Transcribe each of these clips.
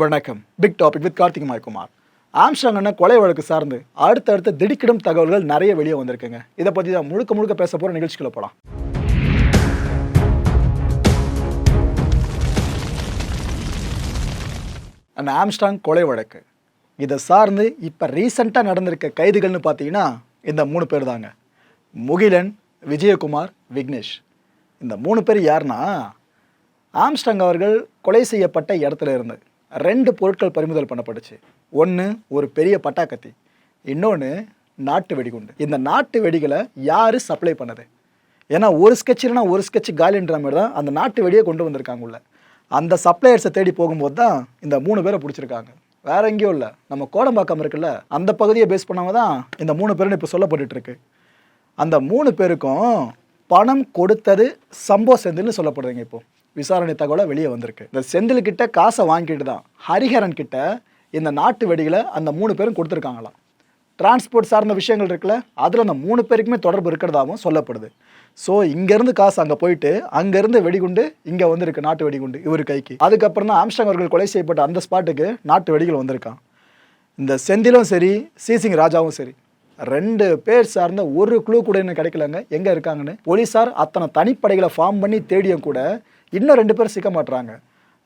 வணக்கம். Big topic with Karthik Maikumar. Armstrong அண்ணன் கொலை வழக்கு சார்ந்து அடுத்தடுத்த திடுக்கிடும் தகவல்கள் நிறைய வெளியே வந்திருக்குங்க. இதை பற்றி தான் முழுக்க முழுக்க பேச போகிற நிகழ்ச்சிக்குள்ள போகலாம் அந்த ஆம்ஸ்டாங் கொலை வழக்கு. இதை சார்ந்து இப்போ ரீசண்டாக நடந்திருக்க கைதுகள்னு பார்த்தீங்கன்னா இந்த மூணு பேர் தாங்க. முகிலன் விஜயகுமார் விக்னேஷ். இந்த மூணு பேர் யாருன்னா ஆம்ஸ்டாங் அவர்கள் கொலை செய்யப்பட்ட இடத்துல இருந்து. ரெண்டு பொருட்கள் பறிமுதல் பண்ணப்பட்டுச்சு. ஒன்று ஒரு பெரிய பட்டாக்கத்தி. இன்னொன்று நாட்டு வெடிகுண்டு. இந்த நாட்டு வெடிகளை யார் சப்ளை பண்ணது? ஏன்னா ஒரு sketch இல்லைனா ஒரு ஸ்கெட்ச் காலின்ற மாதிரி தான் அந்த நாட்டு வெடியை கொண்டு வந்திருக்காங்க உள்ள. அந்த சப்ளையர்ஸை தேடி போகும்போது தான் இந்த மூணு பேரை பிடிச்சிருக்காங்க. வேற எங்கேயும் இல்லை. நம்ம கோடம்பாக்கம் இருக்குல்ல அந்த பகுதியை பேஸ் பண்ணாம தான் இந்த மூணு பேருன்னு இப்போ சொல்லப்பட்டு இருக்கு. அந்த மூணு பேருக்கும் பணம் கொடுத்தது சம்போ செந்தில்னு சொல்லப்படுதுங்க இப்போ. விசாரணை தகவலை வெளியே வந்திருக்கு. இந்த செந்தில் கிட்ட காசை வாங்கிட்டு தான் ஹரிஹரன் கிட்ட இந்த நாட்டு வெடிகளை அந்த மூணு பேரும் கொடுத்துருக்காங்களாம். டிரான்ஸ்போர்ட் சார்ந்த விஷயங்கள் இருக்குல்ல அதில் அந்த மூணு பேருக்குமே தொடர்பு இருக்கிறதாகவும் சொல்லப்படுது. ஸோ இங்கேருந்து காசு அங்கே போயிட்டு அங்கேருந்து வெடிகுண்டு இங்கே வந்திருக்கு நாட்டு வெடிகுண்டு இவர் கைக்கு. அதுக்கப்புறம் தான் ஆம்ஸ்டாங் அவர்கள் கொலை செய்யப்பட்ட அந்த ஸ்பாட்டுக்கு நாட்டு வெடிகள் வந்திருக்கான். இந்த செந்திலும் சரி சீசிங் ராஜாவும் சரி ரெண்டு பேர் சார்ந்த ஒரு குழு கூட இன்னும் கிடைக்கலங்க. எங்கே இருக்காங்கன்னு? போலீஸார் அத்தனை தனிப்படைகளை ஃபார்ம் பண்ணி தேடியும் கூட இன்னும் ரெண்டு பேர் சிக்க மாட்டுறாங்க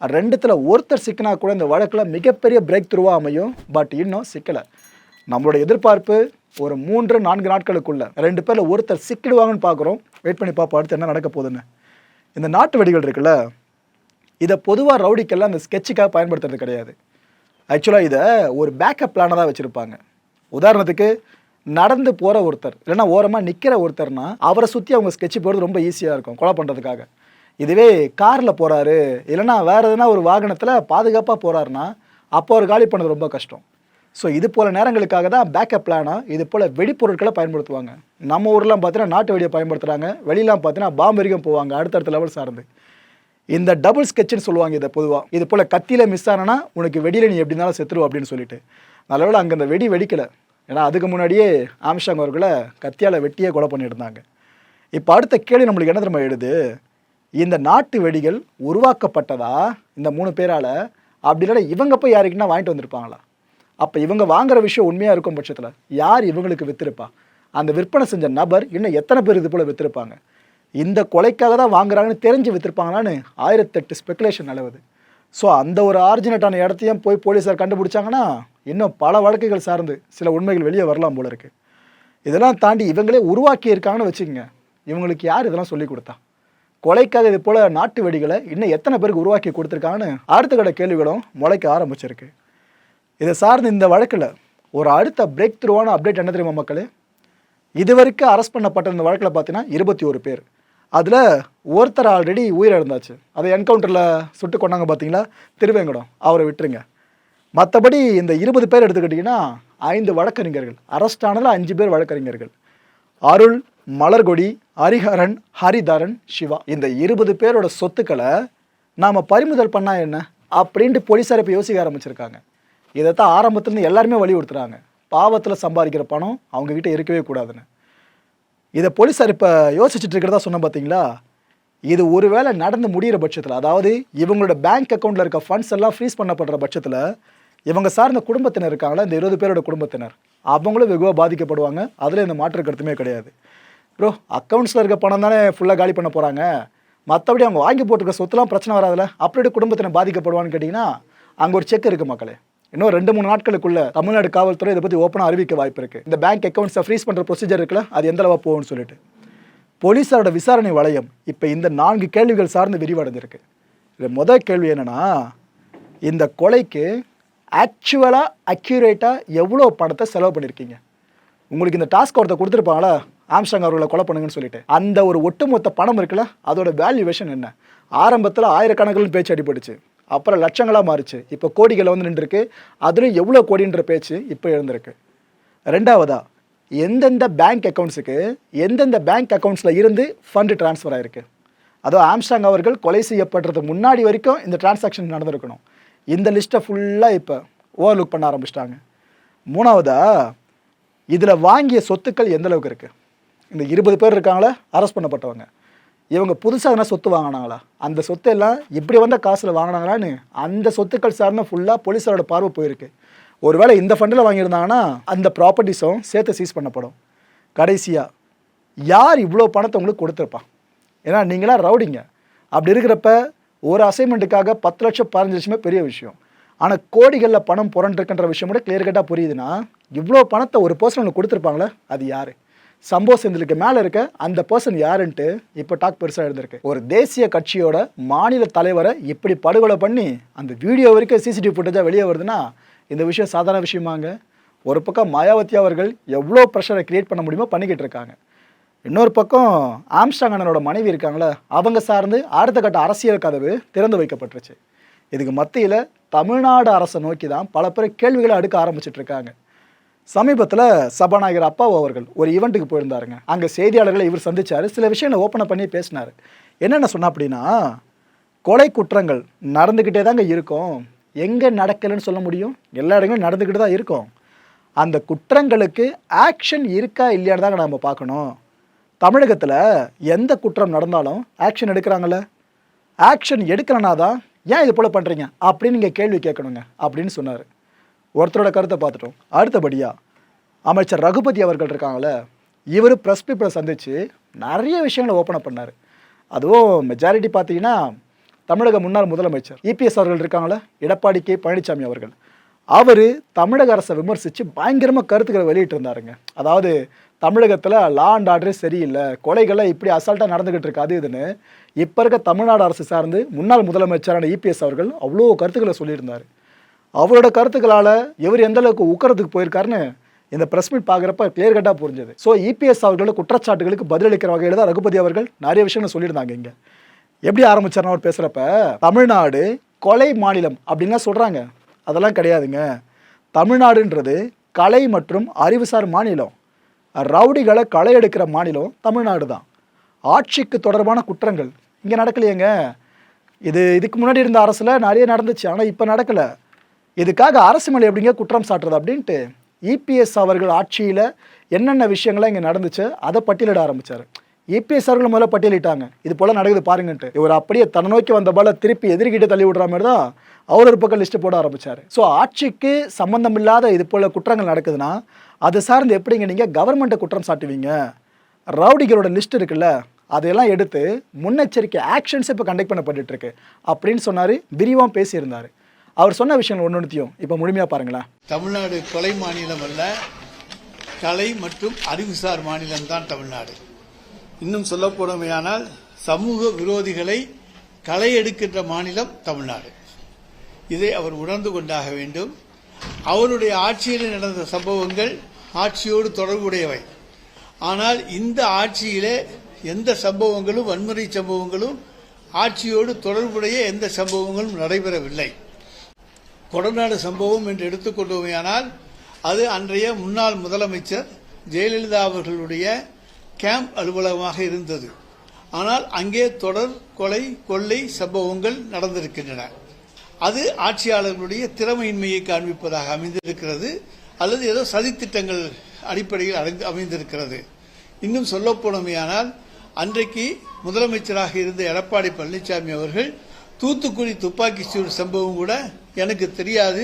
ரெண்டுத்தில் ஒருத்தர் சிக்கினா கூட இந்த வழக்கில் மிகப்பெரிய பிரேக் த்ரூவாக அமையும். பட் இன்னும் சிக்கலை. நம்மளோட எதிர்பார்ப்பு ஒரு மூன்று நான்கு நாட்களுக்குள்ள ரெண்டு பேரில் ஒருத்தர் சிக்கிடுவாங்கன்னு பார்க்குறோம் வெயிட் பண்ணி பார்ப்போம் அடுத்து என்ன நடக்க போகுதுன்னு. இந்த நாட்டு வெடிகள் இருக்குல்ல இதை பொதுவாக ரவுடிக்கெல்லாம் அந்த ஸ்கெட்சுக்காக பயன்படுத்துறது கிடையாது. ஆக்சுவலாக இதை ஒரு பேக்கப் பிளானாக தான் வச்சுருப்பாங்க. உதாரணத்துக்கு நடந்து போகிற ஒருத்தர் இல்லைன்னா ஓரமாக நிற்கிற ஒருத்தர்னா அவரை சுற்றி அவங்க ஸ்கெட்சு போடுறது ரொம்ப ஈஸியாக இருக்கும் கொலை பண்ணுறதுக்காக இதுவே காரில் போகிறாரு இல்லைனா வேறு எதுனா ஒரு வாகனத்தில் பாதுகாப்பாக போகிறாருன்னா அப்போ அவர் காலி பண்ணது ரொம்ப கஷ்டம். ஸோ இது போல் நேரங்களுக்காக தான் பேக்கப் பிளானாக இது போல் வெடிப்பொருட்களை பயன்படுத்துவாங்க. நம்ம ஊர்லாம் பார்த்தீங்கன்னா நாட்டு வெடியை பயன்படுத்துகிறாங்க வெளியெலாம் பார்த்தீங்கன்னா பாம்பு வரைக்கும் போவாங்க அடுத்தடுத்த லெவல் சார்ந்து. இந்த டபுள் ஸ்கெட்ச்னு சொல்லுவாங்க இதை பொதுவாக இது போல் கத்தியில் மிஸ் ஆனா உனக்கு வெடியில் நீ எப்படினாலும் செத்துருவோம் அப்படின்னு சொல்லிட்டு. நல்லவேளை அங்கே அந்த வெடி வெடிக்கலை. ஏன்னா அதுக்கு முன்னாடியே ஆம்ஷாங் அவர்களை கத்தியால் வெட்டியே கொலை பண்ணியிருந்தாங்க. இப்போ அடுத்த கேள்வி நம்மளுக்கு என்ன தெரியுமா எழுது? இந்த நாட்டு வெடிகள் உருவாக்கப்பட்டதா? இந்த மூணு பேரால்? அப்படி இல்லைனா இவங்க போய் யாருக்குன்னா வாங்கிட்டு வந்திருப்பாங்களா? அப்போ இவங்க வாங்குற விஷயம் உண்மையாக இருக்கும் பட்சத்தில் யார் இவங்களுக்கு வித்திருப்பா? அந்த விற்பனை செஞ்ச நபர் இன்னும் எத்தனை பேர் இது போல் வித்திருப்பாங்க? இந்த கொலைக்காக தான் வாங்குறாங்கன்னு தெரிஞ்சு வித்திருப்பாங்களான்னு ஆயிரத்தெட்டு ஸ்பெகுலேஷன் நிலவுது. ஸோ அந்த ஒரு ஆர்ஜினட்டான இடத்தையும் போய் போலீஸார் கண்டுபிடிச்சாங்கன்னா இன்னும் பல வழக்குகள் சார்ந்து சில உண்மைகள் வெளியே வரலாம் போல இருக்குது இதெல்லாம் தாண்டி இவங்களே உருவாக்கி இருக்காங்கன்னு வச்சுக்கோங்க. இவங்களுக்கு யார் இதெல்லாம் சொல்லி கொடுத்தா? கொலைக்காக இது போல நாட்டு வெடிகளை இன்னும் எத்தனை பேருக்கு உருவாக்கி கொடுத்துருக்கான்னு அடுத்த கட கேள்விகளும் முளைக்க ஆரம்பிச்சிருக்கு. இதை சார்ந்து இந்த வழக்கில் ஒரு அடுத்த பிரேக் த்ரூவான அப்டேட் என்ன தெரியுமா மக்களே? இது வரைக்கும் அரெஸ்ட் பண்ணப்பட்ட இந்த வழக்கில் பார்த்தீங்கன்னா இருபத்தி ஒரு பேர். அதில் ஒருத்தர் ஆல்ரெடி உயிரிழந்தாச்சு. அதை என்கவுண்டரில் சுட்டு கொண்டாங்க பார்த்தீங்களா திருவேங்கடம். அவரை விட்டுருங்க. மற்றபடி இந்த இருபது பேர் எடுத்துக்கிட்டிங்கன்னா ஐந்து வழக்கறிஞர்கள். அரெஸ்ட் ஆனதில் அஞ்சு பேர் வழக்கறிஞர்கள். அருள் மலர்கொடி ஹரிஹரன் ஹரிதரன் சிவா. இந்த இருபது பேரோட சொத்துக்களை நாம் பறிமுதல் பண்ணால் என்ன? அப்படின்ட்டு போலீஸார் இப்போ யோசிக்க ஆரம்பிச்சிருக்காங்க. இதைத்தான் ஆரம்பத்துலேருந்து எல்லாருமே வலியுறுத்துறாங்க பாவத்தில் சம்பாதிக்கிற பணம் அவங்கக்கிட்ட இருக்கவே கூடாதுன்னு. இதை போலீஸார் இப்போ யோசிச்சுட்டு இருக்கிறதா சொன்ன பார்த்தீங்களா இது ஒருவேளை நடந்து முடிகிற பட்சத்தில் அதாவது இவங்களோட பேங்க் அக்கௌண்ட்டில் இருக்க ஃபண்ட்ஸ் எல்லாம் ஃப்ரீஸ் பண்ணப்படுற பட்சத்தில் இவங்க சார்ந்த குடும்பத்தினர் இருக்காங்களா? இந்த இருபது பேரோட குடும்பத்தினர். அவங்களும் வெகுவாக பாதிக்கப்படுவாங்க. அதில் இந்த மாற்று கருத்துமே கிடையாது. ப்ரோ அக்கௌண்ட்ஸில் இருக்க பணம் தானே ஃபுல்லாக காலி பண்ண போகிறாங்க மற்றபடி அவங்க வாங்கி போட்டிருக்க சொத்துலாம் பிரச்சனை வராதுல்ல அப்படி குடும்பத்தினர் பாதிக்கப்படுவான்னு கேட்டிங்கன்னா அங்கே ஒரு செக் இருக்குது மக்களே. இன்னும் ரெண்டு மூணு நாட்களுக்குள்ள தமிழ்நாடு காவல்துறை இதை பற்றி ஓப்பனாக அறிவிக்க வாய்ப்பு இருக்குது இந்த பேங்க் அக்கௌண்ட்ஸை ஃப்ரீஸ் பண்ணுற ப்ரொசீஜர் இருக்குல்ல அது எந்த அளவாக போகும்னு சொல்லிட்டு. போலீஸாரோட விசாரணை வளையம் இப்போ இந்த நான்கு கேள்விகள் சார்ந்து விரிவடைஞ்சிருக்கு இது முதல் கேள்வி என்னென்னா இந்த கொலைக்கு ஆக்சுவலாக அக்யூரேட்டாக எவ்வளோ பணத்தை செலவு பண்ணியிருக்கீங்க உங்களுக்கு இந்த டாஸ்க் ஒருத்தர் கொடுத்துருப்பாங்களா? ஆம்ஸ்டாங் அவர்களை கொலை பண்ணுங்கன்னு சொல்லிட்டு. அந்த ஒரு ஒட்டுமொத்த பணம் இருக்குல்ல அதோட வேல்யூவேஷன் என்ன? ஆரம்பத்தில் ஆயிரக்கணக்கில் பேச்சு அடிபடுச்சு அப்புறம் லட்சங்களாக மாறுச்சு. இப்போ கோடிகளை வந்து நின்றுருக்கு. அதுலேயும் எவ்வளோ கோடின்ற பேச்சு இப்போ எழுந்திருக்கு. ரெண்டாவதா எந்தெந்த பேங்க் அக்கௌண்ட்ஸுக்கு எந்தெந்த பேங்க் அக்கௌண்ட்ஸில் இருந்து ஃபண்டு ட்ரான்ஸ்ஃபர் ஆகிருக்கு அதோ ஆம்ஸ்டாங் அவர்கள் கொலை செய்யப்படுறதுக்கு முன்னாடி வரைக்கும் இந்த டிரான்சாக்ஷன் நடந்திருக்கணும். இந்த லிஸ்ட்டை ஃபுல்லாக இப்போ ஓவர்லுக் பண்ண ஆரம்பிச்சிட்டாங்க. மூணாவதா இதில் வாங்கிய சொத்துக்கள் எந்தளவுக்கு இருக்குது இந்த இருபது பேர் இருக்காங்களா? அரெஸ்ட் பண்ணப்பட்டவங்க. இவங்க புதுசாக எதனா சொத்து வாங்கினாங்களா? அந்த சொத்து எல்லாம் இப்படி வந்த காசில் வாங்கினாங்களான்னு அந்த சொத்துக்கள் சார்ந்த ஃபுல்லாக போலீஸாரோட பார்வை போயிருக்கு. ஒருவேளை இந்த ஃபண்டில் வாங்கியிருந்தாங்கன்னா அந்த ப்ராப்பர்ட்டிஸும் சேர்த்து சீஸ் பண்ணப்படும். கடைசியாக யார் இவ்வளோ பணத்தை உங்களுக்கு கொடுத்துருப்பான் ஏன்னா நீங்களாம் ரவுடிங்க. அப்படி இருக்கிறப்ப ஒரு அசைன்மெண்ட்டுக்காக பத்து லட்சம் பதினஞ்சு லட்சமே பெரிய விஷயம். ஆனால் கோடிகளில் பணம் புரண்டிருக்குன்ற விஷயம் கூட கிளியர் கட்டாக புரியுதுன்னா இவ்வளோ பணத்தை ஒரு பர்சன் கொடுத்துருப்பாங்களே அது யார்? சம்போ செந்திலுக்கு மேலே இருக்க அந்த பர்சன் யாருன்ட்டு இப்போ டாக் பெருசாக இருந்திருக்கு ஒரு தேசிய கட்சியோட மாநில தலைவரை இப்படி படுகொலை பண்ணி அந்த வீடியோ வரைக்கும் சிசிடிவி ஃபுட்டேஜாக வெளியே வருதுன்னா இந்த விஷயம் சாதாரண விஷயமாங்க. ஒரு பக்கம் மாயாவதி அவர்கள் எவ்வளோ ப்ரெஷரை கிரியேட் பண்ண முடியுமோ பண்ணிக்கிட்டு இருக்காங்க. இன்னொரு பக்கம் ஆம்ஸ்டாங் அண்ணனோட மனைவி இருக்காங்களே அவங்க சார்ந்து அடுத்த கட்ட அரசியல் கதவு திறந்து வைக்கப்பட்டுருச்சு. இதுக்கு மத்தியில் தமிழ்நாடு அரசை நோக்கி தான் பல பேர் கேள்விகளை அடுக்க ஆரம்பிச்சிட்டு இருக்காங்க. சமீபத்தில் சபாநாயகர் அப்பாவு அவர்கள் ஒரு ஈவெண்ட்டுக்கு போயிருந்தாருங்க. அங்கே செய்தியாளர்களை இவர் சந்திச்சார். சில விஷயங்களை ஓப்பனை பண்ணி பேசினார். என்னென்ன சொன்னால் அப்படின்னா கொலை குற்றங்கள் நடந்துக்கிட்டே தாங்க இருக்கும். எங்கே நடக்கலைன்னு சொல்ல முடியும்? எல்லா இடங்களும் நடந்துக்கிட்டு தான் இருக்கும். அந்த குற்றங்களுக்கு ஆக்ஷன் இருக்கா இல்லையான்னு தாங்க நம்ம பார்க்கணும். தமிழகத்தில் எந்த குற்றம் நடந்தாலும் ஆக்ஷன் எடுக்கிறாங்கள ஆக்ஷன் எடுக்கலனா தான் ஏன் இது போல் பண்ணுறீங்க அப்படின்னு நீங்கள் கேள்வி கேட்கணுங்க. அப்படின்னு சொன்னார். ஒருத்தரோட கருத்தை பார்த்துட்டோம். அடுத்தபடியாக அமைச்சர் ரகுபதி அவர்கள் இருக்காங்களே இவர் ப்ரெஸ் பீப்பிளை சந்தித்து நிறைய விஷயங்களை ஓப்பன் பண்ணார். அதுவும் மெஜாரிட்டி பார்த்தீங்கன்னா தமிழக முன்னாள் முதலமைச்சர் இபிஎஸ் அவர்கள் இருக்காங்களே எடப்பாடி கே பழனிசாமி அவர்கள். அவர் தமிழக அரசை விமர்சித்து பயங்கரமாக கருத்துக்களை வெளியிட்டிருந்தாருங்க. அதாவது தமிழகத்தில் லா அண்ட் ஆர்டரே சரியில்லை கொலைகளை இப்படி அசால்ட்டாக நடந்துக்கிட்டு இருக்கு அது இதுன்னு இப்போ இருக்க தமிழ்நாடு அரசு சார்ந்து முன்னாள் முதலமைச்சரான இபிஎஸ் அவர்கள் அவ்வளோ கருத்துக்களை சொல்லியிருந்தார். அவரோட கருத்துக்களால் இவர் எந்த அளவுக்கு உக்கரத்துக்கு போயிருக்காருன்னு இந்த ப்ரெஸ் மீட் பார்க்குறப்ப கிளியர் கட்டாக புரிஞ்சது. ஸோ இபிஎஸ் அவர்களோட குற்றச்சாட்டுகளுக்கு பதிலளிக்கிற வகையில் தான் ரகுபதி அவர்கள் நிறைய விஷயங்கள் சொல்லியிருந்தாங்க இங்கே. எப்படி ஆரம்பிச்சார்னா அவர் பேசுகிறப்ப தமிழ்நாடு கொலை மாநிலம் அப்படின்லாம் சொல்கிறாங்க அதெல்லாம் கிடையாதுங்க. தமிழ்நாடுன்றது கலை மற்றும் அறிவுசார் மாநிலம். ரவுடிகளை களை எடுக்கிற மாநிலம் தமிழ்நாடு தான். ஆட்சிக்கு தொடர்பான குற்றங்கள் இங்கே நடக்கலையேங்க. இது இதுக்கு முன்னாடி இருந்த அரசில் நிறைய நடந்துச்சு. ஆனால் இப்போ நடக்கலை. இதுக்காக அரசு மேலே எப்படிங்க குற்றம் சாட்டுறது அப்படின்ட்டு இபிஎஸ் அவர்கள் ஆட்சியில் என்னென்ன விஷயங்கள்லாம் இங்கே நடந்துச்சு அதை பட்டியலிட ஆரம்பித்தார் இபிஎஸ் அவர்கள் முதல்ல பட்டியலிட்டாங்க. இது போல் நடக்குது பாருங்கன்ட்டு. இவர் அப்படியே தன்னை நோக்கி வந்த போல திருப்பி எதிர்கிட்ட தள்ளி விடுற மாதிரி தான் அவர் ஒரு பக்கம் லிஸ்ட்டு போட ஆரம்பித்தார் ஸோ ஆட்சிக்கு சம்மந்தம் இல்லாத இது போல் குற்றங்கள் நடக்குதுன்னா அது சார்ந்து எப்படிங்க நீங்கள் கவர்மெண்ட்டை குற்றம் சாட்டுவீங்க? ரவுடிகளோட லிஸ்ட் இருக்குல்ல அதையெல்லாம் எடுத்து முன்னெச்சரிக்கை ஆக்ஷன்ஸ் இப்போ கண்டக்ட் பண்ணப்பட்டுருக்கு அப்படின்னு சொன்னார் விரிவாக பேசியிருந்தார். அவர் சொன்ன விஷயங்கள் ஒன்று ஒன்றுத்தையும் இப்போ முழுமையாக பாருங்களேன். தமிழ்நாடு கொலை மாநிலம் அல்ல கலை மற்றும் அறிவுசார் மாநிலம்தான் தமிழ்நாடு. இன்னும் சொல்ல போனமையானால் சமூக விரோதிகளை களை எடுக்கின்ற மாநிலம் தமிழ்நாடு. இதை அவர் உணர்ந்து கொண்டாக வேண்டும். அவருடைய ஆட்சியில் நடந்த சம்பவங்கள் ஆட்சியோடு தொடர்புடையவை. ஆனால் இந்த ஆட்சியிலே எந்த சம்பவங்களும் வன்முறை சம்பவங்களும் ஆட்சியோடு தொடர்புடைய எந்த சம்பவங்களும் நடைபெறவில்லை. கொடநாடு சம்பவம் என்று எடுத்துக்கொள்வோமையானால் அது அன்றைய முன்னாள் முதலமைச்சர் ஜெயலலிதா அவர்களுடைய கேம்ப் அலுவலகமாக இருந்தது. ஆனால் அங்கே தொடர் கொலை கொள்ளை சம்பவங்கள் நடந்திருக்கின்றன. அது ஆட்சியாளர்களுடைய திறமையின்மையை காண்பிப்பதாக அமைந்திருக்கிறது அல்லது ஏதோ சதித்திட்டங்கள் அடிப்படையில் அடைந்து அமைந்திருக்கிறது. இன்னும் சொல்லப்போனமையானால் அன்றைக்கு முதலமைச்சராக இருந்த எடப்பாடி பழனிசாமி அவர்கள் தூத்துக்குடி துப்பாக்கி சூடு சம்பவம் கூட எனக்கு தெரியாது.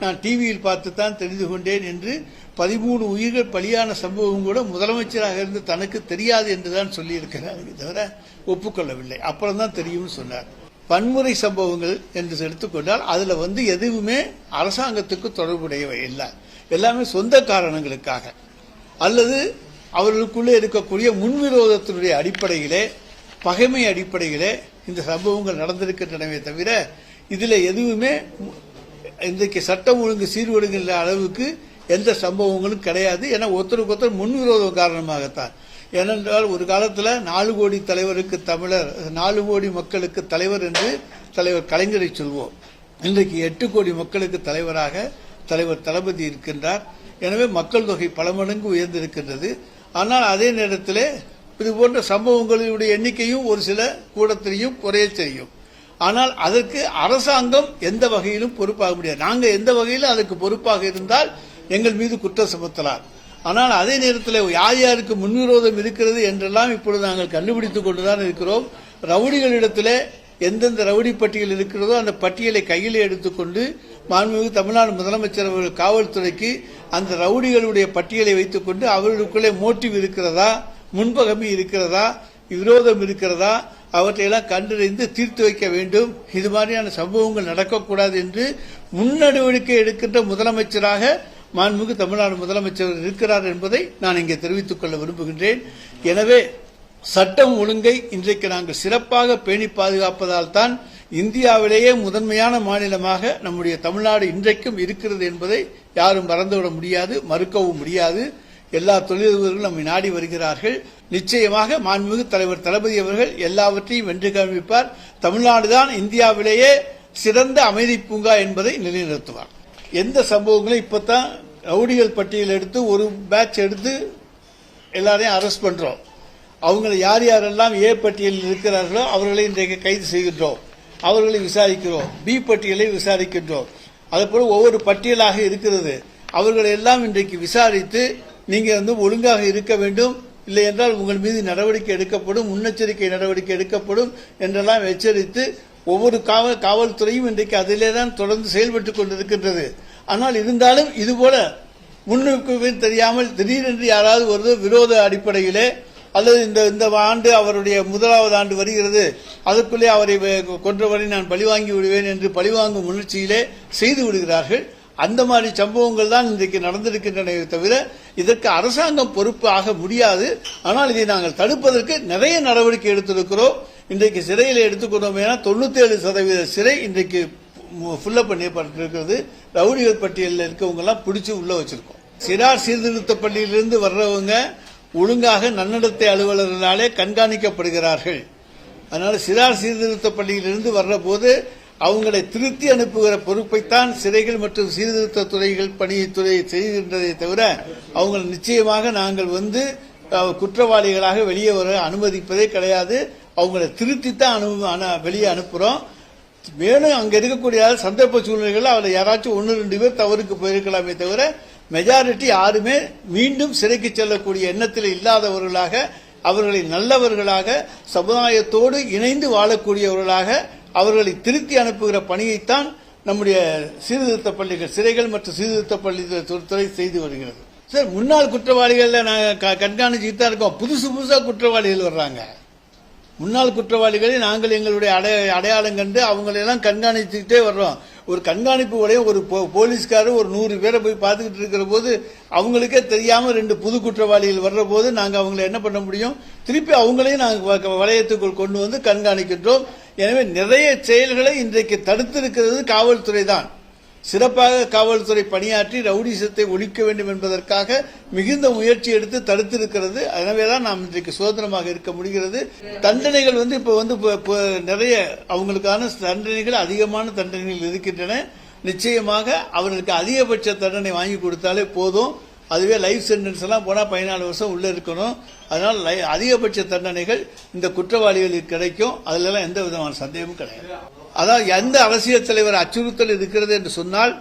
நான் டிவியில் பார்த்து தான் தெரிந்து கொண்டேன் என்று பதிமூணு உயிர்கள் பலியான சம்பவம் கூட முதலமைச்சராக இருந்து தனக்கு தெரியாது என்று தான் சொல்லியிருக்கிறார் தவிர ஒப்புக்கொள்ளவில்லை. அப்புறம் தான் தெரியும்னு சொன்னார். வன்முறை சம்பவங்கள் என்று எடுத்துக்கொண்டால் அதில் வந்து எதுவுமே அரசாங்கத்துக்கு தொடர்புடையவை இல்லை. எல்லாமே சொந்த காரணங்களுக்காக. அல்லது அவர்களுக்குள்ளே இருக்கக்கூடிய முன்விரோதத்தினுடைய அடிப்படையிலே பகைமை அடிப்படையிலே இந்த சம்பவங்கள் நடந்திருக்கின்றனவே தவிர இதில் எதுவுமே இன்றைக்கு சட்டம் ஒழுங்கு சீர்வடுகின்ற அளவுக்கு எந்த சம்பவங்களும் கிடையாது. ஏன்னா ஒருத்தருக்கு ஒருத்தர் முன்விரோதம் காரணமாகத்தான். ஏனென்றால் ஒரு காலத்தில் நாலு கோடி தலைவருக்கு தமிழர் நாலு கோடி மக்களுக்கு தலைவர் என்று தலைவர் கலைஞரை சொல்வோம். இன்றைக்கு எட்டு கோடி மக்களுக்கு தலைவராக தலைவர் தளபதி இருக்கின்றார். எனவே மக்கள் தொகை பல மடங்கு உயர்ந்திருக்கின்றது. ஆனால் அதே நேரத்தில் இது போன்ற சம்பவங்களுடைய எண்ணிக்கையும் ஒரு சில கூடத்திலையும் குறைய தெரியும் ஆனால் அதற்கு அரசாங்கம் எந்த வகையிலும் பொறுப்பாக முடியாது. நாங்கள் எந்த வகையிலும் அதற்கு பொறுப்பாக இருந்தால் எங்கள் மீது குற்றம் சுமத்தலாம். ஆனால் அதே நேரத்தில் யார் யாருக்கு முன்விரோதம் இருக்கிறது என்றெல்லாம் இப்பொழுது நாங்கள் கண்டுபிடித்துக் கொண்டுதான் இருக்கிறோம். ரவுடிகளிடத்தில் எந்தெந்த ரவுடி பட்டியல் இருக்கிறதோ அந்த பட்டியலை கையில் எடுத்துக்கொண்டு மாண்புமிகு தமிழ்நாடு முதலமைச்சர் அவர்கள் காவல்துறைக்கு அந்த ரவுடிகளுடைய பட்டியலை வைத்துக்கொண்டு அவர்களுக்குள்ளே மோட்டிவ் இருக்கிறதா? முன்பகமி இருக்கிறதா? விரோதம் இருக்கிறதா? அவற்றையெல்லாம் கண்டறிந்து தீர்த்து வைக்க வேண்டும். இது மாதிரியான சம்பவங்கள் நடக்கக்கூடாது என்று முன்னடவடிக்கை எடுக்கின்ற முதலமைச்சராக மாண்புமிகு தமிழ்நாடு முதலமைச்சர் இருக்கிறார் என்பதை நான் இங்கே தெரிவித்துக் கொள்ள விரும்புகின்றேன். எனவே சட்டம் ஒழுங்கை இன்றைக்கு நாங்கள் சிறப்பாக பேணி பாதுகாப்பதால் தான் இந்தியாவிலேயே முதன்மையான மாநிலமாக நம்முடைய தமிழ்நாடு இன்றைக்கும் இருக்கிறது என்பதை யாரும் மறந்துவிட முடியாது மறுக்கவும் முடியாது. எல்லா தொழிலதிபர்களும் நம்மை நாடி வருகிறார்கள். நிச்சயமாக மாண்புமிகு தலைவர் தளபதி அவர்கள் எல்லாவற்றையும் வென்று காண்பிப்பார். தமிழ்நாடுதான் இந்தியாவிலேயே சிறந்த அமைதி பூங்கா என்பதை நிலைநிறுத்துவார். எந்த சம்பவங்களும் இப்பதான் ரவுடிகள் பட்டியல் எடுத்து ஒரு பேட்ச் எடுத்து எல்லாரையும் அரெஸ்ட் பண்றோம். அவங்களை யார் யாரெல்லாம் ஏ பட்டியலில் இருக்கிறார்களோ அவர்களை இன்றைக்கு கைது செய்கின்றோம். அவர்களை விசாரிக்கிறோம். பி பட்டியலை விசாரிக்கின்றோம். அதேபோல் ஒவ்வொரு பட்டியலாக இருக்கிறது. அவர்களை எல்லாம் இன்றைக்கு விசாரித்து நீங்கள் வந்து ஒழுங்காக இருக்க வேண்டும். இல்லை என்றால் உங்கள் மீது நடவடிக்கை எடுக்கப்படும் முன்னெச்சரிக்கை நடவடிக்கை எடுக்கப்படும் என்றெல்லாம் எச்சரித்து ஒவ்வொரு காவல் காவல்துறையும் இன்றைக்கு அதிலே தான் தொடர்ந்து செயல்பட்டுக் கொண்டிருக்கின்றது. ஆனால் இருந்தாலும் இதுபோல முன்னுக்கு தெரியாமல் திடீரென்று யாராவது ஒரு விரோத அடிப்படையிலே அல்லது இந்த இந்த ஆண்டு அவருடைய முதலாவது ஆண்டு வருகிறது அதற்குள்ளே அவரை கொன்றவரை நான் பழிவாங்கி விடுவேன் என்று பழிவாங்கும் முயற்சியிலே செய்து விடுகிறார்கள். அந்த மாதிரி சம்பவங்கள் தான் இன்றைக்கு நடந்திருக்கின்றன தவிர இதற்கு அரசாங்கம் பொறுப்பு ஆக முடியாது. ஆனால் இதை நாங்கள் தடுப்பதற்கு நிறைய நடவடிக்கை எடுத்திருக்கிறோம். இன்றைக்கு சிறையில் எடுத்துக்கொண்டோம் ஏன்னா தொண்ணூத்தேழு சதவீத சிறை இன்றைக்கு ஃபுல்லப் பண்ணப்பட்டிருக்கிறது ரவுடிகள் பட்டியலில் இருக்கவங்க எல்லாம் பிடிச்சு உள்ள வச்சிருக்கோம். சிறார் சீர்திருத்த பள்ளியிலிருந்து வர்றவங்க ஒழுங்காக நன்னடத்தை அலுவலர்களாலே கண்காணிக்கப்படுகிறார்கள். அதனால சிறார் சீர்திருத்த பள்ளியிலிருந்து வர்ற போது அவங்களை திருத்தி அனுப்புகிற பொறுப்பைத்தான் சிறைகள் மற்றும் சீர்திருத்த துறைகள் பணித்துறை செய்கின்றதை தவிர அவங்களை நிச்சயமாக நாங்கள் வந்து குற்றவாளிகளாக வெளியே வர அனுமதிப்பதே கிடையாது. அவங்களை திருத்தித்தான் அனு அனு- வெளியே அனுப்புறோம். மேலும் அங்க இருக்கக்கூடிய சந்தர்ப்ப சூழ்நிலைகள் அவரை யாராச்சும் ஒன்று ரெண்டு பேர் தவறுக்கு போயிருக்கலாமே தவிர மெஜாரிட்டி யாருமே மீண்டும் சிறைக்கு செல்லக்கூடிய எண்ணத்தில் இல்லாதவர்களாக அவர்களை நல்லவர்களாக சமுதாயத்தோடு இணைந்து வாழக்கூடியவர்களாக அவர்களை திருத்தி அனுப்புகிற பணியைத்தான் நம்முடைய சீர்திருத்த பள்ளிகள் சிறைகள் மற்றும் சீர்திருத்த பள்ளி துறை செய்து வருகிறது. சார் முன்னாள் குற்றவாளிகளில் நாங்கள் கண்காணிச்சுட்டு தான் இருக்கோம். புதுசு புதுசாக குற்றவாளிகள் வர்றாங்க. முன்னாள் குற்றவாளிகளை நாங்கள் எங்களுடைய அடைய அடையாளம் கண்டு அவங்களெல்லாம் கண்காணிச்சுக்கிட்டே வர்றோம். ஒரு கண்காணிப்பு உடைய ஒரு போ- போலீஸ்காரர் ஒரு நூறு பேரை போய் பார்த்துக்கிட்டு இருக்கிற போது அவங்களுக்கே தெரியாம ரெண்டு புது குற்றவாளிகள் வர்ற போது நாங்கள் அவங்களை என்ன பண்ண முடியும்? திருப்பி அவங்களையும் நாங்கள் வளையத்துக்குள் கொண்டு வந்து கண்காணிக்கின்றோம். எனவே நிறைய செயல்களை இன்றைக்கு தடுத்திருக்கிறது காவல்துறை தான். சிறப்பாக காவல்துறை பணியாற்றி ரவுடிசத்தை ஒழிக்க வேண்டும் என்பதற்காக மிகுந்த முயற்சி எடுத்து தடுத்திருக்கிறது. எனவேதான் நாம் இன்றைக்கு சுதந்திரமாக இருக்க முடிகிறது. தண்டனைகள் வந்து இப்ப வந்து நிறைய அவங்களுக்கான தண்டனைகள் அதிகமான தண்டனைகள் இருக்கின்றன. நிச்சயமாக அவர்களுக்கு அதிகபட்ச தண்டனை வாங்கி கொடுத்தாலே போதும். அதுவே லைஃப் சென்டென்ஸ் எல்லாம் போனால் பதினாலு வருஷம் உள்ள இருக்கணும். அதனால் அதிகபட்ச தண்டனைகள் இந்த குற்றவாளிகளுக்கு கிடைக்கும். அதுலெல்லாம் எந்த விதமான சந்தேகமும் கிடையாது. அதாவது எந்த அரசியல் தலைவர் அச்சுறுத்தல் இருக்கிறது என்று சொன்னால்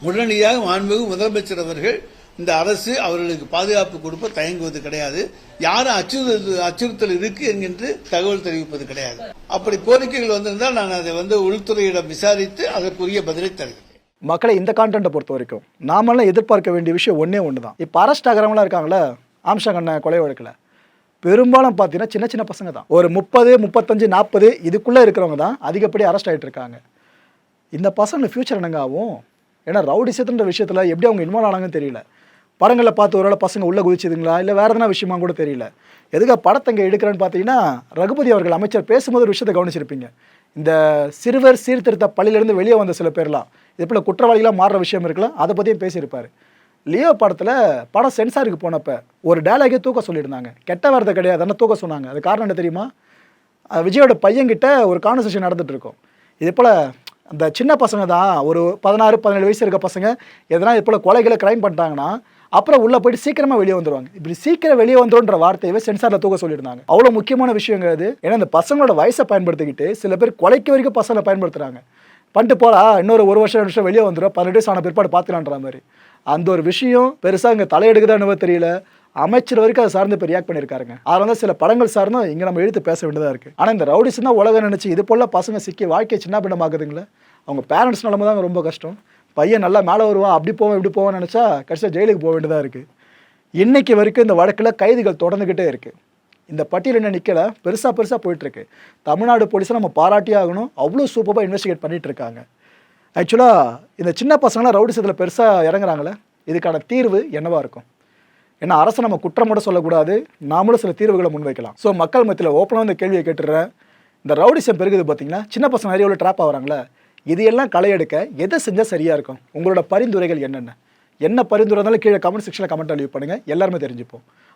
உடனடியாக மாண்புமிகு முதலமைச்சர் அவர்கள் இந்த அரசு அவர்களுக்கு பாதுகாப்பு கொடுப்ப தயங்குவது கிடையாது. யாரும் அச்சுறுத்தல் அச்சுறுத்தல் இருக்கு என்கின்ற தகவல் தெரிவிப்பது கிடையாது. அப்படி கோரிக்கைகள் வந்திருந்தால் நான் அதை வந்து உள்துறையிடம் விசாரித்து அதற்குரிய பதிலை தருகிறேன். மக்களை இந்த கான்டென்ட்டை பொறுத்த வரைக்கும் நாமெல்லாம் எதிர்பார்க்க வேண்டிய விஷயம் ஒன்றே ஒன்று தான் இப்போ அரெஸ்ட் ஆகிறவங்களாம் இருக்காங்களே ஆம்ஷாங் அண்ணன் கொலை வழக்கில். பெரும்பாலும் பார்த்தீங்கன்னா சின்ன சின்ன பசங்க தான் ஒரு முப்பது முப்பத்தஞ்சு நாற்பது இதுக்குள்ளே இருக்கிறவங்க தான் அதிகப்படி அரெஸ்ட் ஆகிட்டு இருக்காங்க இந்த பசங்க ஃபியூச்சர் என்னங்காகும் ஏன்னா ஏன்னா ரவுடிசத்துன்ற விஷயத்தில் எப்படி அவங்க இன்வால்வ் ஆனாங்கன்னு தெரியல. படங்களில் பார்த்து ஒருவேளை பசங்க உள்ளே குதிச்சதுங்களா? இல்லை வேறு எதனா விஷயமா கூட தெரியல. எதுக்காக படத்தை இங்கே எடுக்கிறேன்னு பார்த்தீங்கன்னா ரகுபதி அவர்கள் அமைச்சர் பேசும்போது ஒரு விஷயத்தை கவனிச்சிருப்பீங்க. இந்த சிறுவர் சீர்திருத்த பள்ளியிலேருந்து வெளியே வந்த சில பேர்லாம் இது போல் குற்றவாளிகளாக மாறுற விஷயம் இருக்கலாம் அதை பற்றியும் பேசியிருப்பார். லியோ படத்தில் படம் சென்சாருக்கு போனப்போ ஒரு டேலாகே தூக்க சொல்லியிருந்தாங்க. கெட்ட வார்த்தை கிடையாது ஆனால் தூக்க சொன்னாங்க. அது காரணம் என்ன தெரியுமா? விஜயோட பையன்கிட்ட ஒரு கான்வர்சேஷன் நடந்துகிட்ருக்கோம் இருக்கும். இதே போல் அந்த சின்ன பசங்க தான் ஒரு பதினாறு பதினேழு வயசு இருக்க பசங்க எதனா இது போல் கொலைகளை க்ரைம் பண்ணிட்டாங்கன்னா அப்புறம் உள்ளே போயிட்டு சீக்கிரமாக வெளியே வந்துடுவாங்க இப்படி சீக்கிரம் வெளியே வந்துடும்ன்ற வார்த்தையவே சென்சாரில் தூக்க சொல்லியிருந்தாங்க. அவ்வளோ முக்கியமான விஷயங்கிறது ஏன்னா இந்த பசங்களோட வயசை பயன்படுத்திக்கிட்டு சில பேர் கொலைக்கு வரைக்கும் பசங்களை பயன்படுத்துகிறாங்க பண்ணிட்டு போகலாம் இன்னொரு ஒரு வருஷம் ரெண்டு வருஷம் வெளியே வந்துடும் பதினெட்டு வயசு ஆன பிற்பாடு பார்த்துக்கலான்ற மாதிரி. அந்த ஒரு விஷயம் பெருசாக இங்கே தலையெடுக்குதான்னு தெரியல. அமைச்சர் வரைக்கும் அதை சார்ந்து இப்போ ரியாக்ட் பண்ணியிருக்காருங்க அதில் வந்து சில படங்கள் சார்ந்தும் இங்கே நம்ம எழுத்து பேச வேண்டியதாக இருக்குது ஆனால் இந்த ரவுடிஸ் தான் உலகம் நினச்சி இது போல பசங்க சிக்கி வாழ்க்கையை சின்ன பின்னமாக்குதுங்களே. அவங்க பேரண்ட்ஸ் நிலமை தான் ரொம்ப கஷ்டம். பையன் நல்லா மேலே வருவான் அப்படி போவோம் இப்படி போவான்னு நினச்சா கடைசியாக ஜெயிலுக்கு போக வேண்டியதாக இருக்குது இன்றைக்கி வரைக்கும் இந்த வழக்கில் கைதுகள் தொடர்ந்துக்கிட்டே இருக்குது இந்த பட்டியல் என்ன நிற்கலை பெருசாக பெருசாக போயிட்டுருக்கு. தமிழ்நாடு போலீஸை நம்ம பாராட்டி ஆகணும். அவ்வளோ சூப்பராக இன்வெஸ்டிகேட் பண்ணிகிட்டு இருக்காங்க. ஆக்சுவலாக இந்த சின்ன பசங்களாம் ரவுடிசத்தில் பெருசாக இறங்குறாங்களே? இதுக்கான தீர்வு என்னவாக இருக்கும்? ஏன்னா அரசை நம்ம குற்றமோட சொல்லக்கூடாது. நாமளும் சில தீர்வுகளை முன்வைக்கலாம். ஸோ மக்கள் மத்தியில் ஓப்பனாக இந்த கேள்வியை கேட்டுடுறேன். இந்த ரவுடிசம் பெருகுது பார்த்தீங்கன்னா சின்ன பசங்க நிறைய ட்ராப் ஆகுறாங்களே இது எல்லாம் களை எடுக்க எதை செஞ்சால் சரியாக இருக்கும்? உங்களோட பரிந்துரைகள் என்னென்ன? என்ன பரிந்துரை இருந்தாலும் கீழே கமெண்ட் செக்ஷனில் கமெண்ட் அழிவு பண்ணுங்கள் எல்லாருமே தெரிஞ்சுப்போம்.